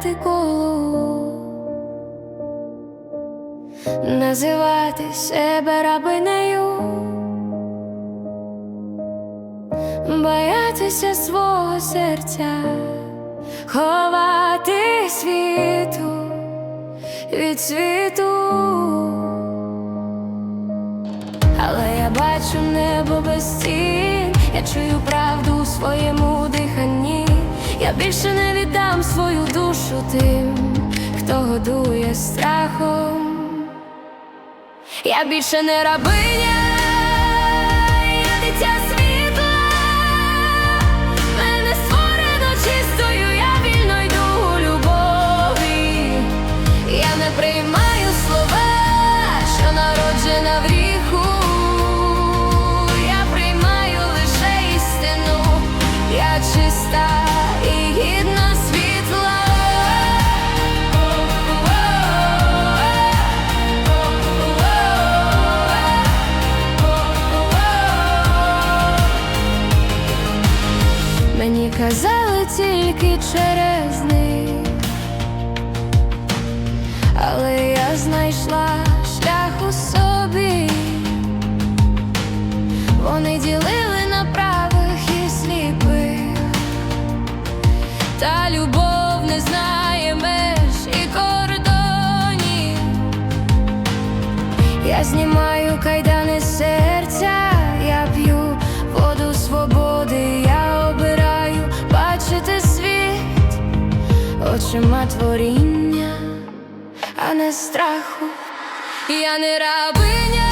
схиляти голову, називати себе рабинею, боятися свого серця, ховати світу від світу. Але я бачу небо без стін, я чую правду у своєму диханні. Я більше не тим, хто годує страхом. Я більше не рабиня, казали тільки через них, але я знайшла шлях у собі. Вони ділили на правих і сліпих, та любов не знає меж і кордонів. Я знімаю очима творіння, а не страху. Я не рабиня,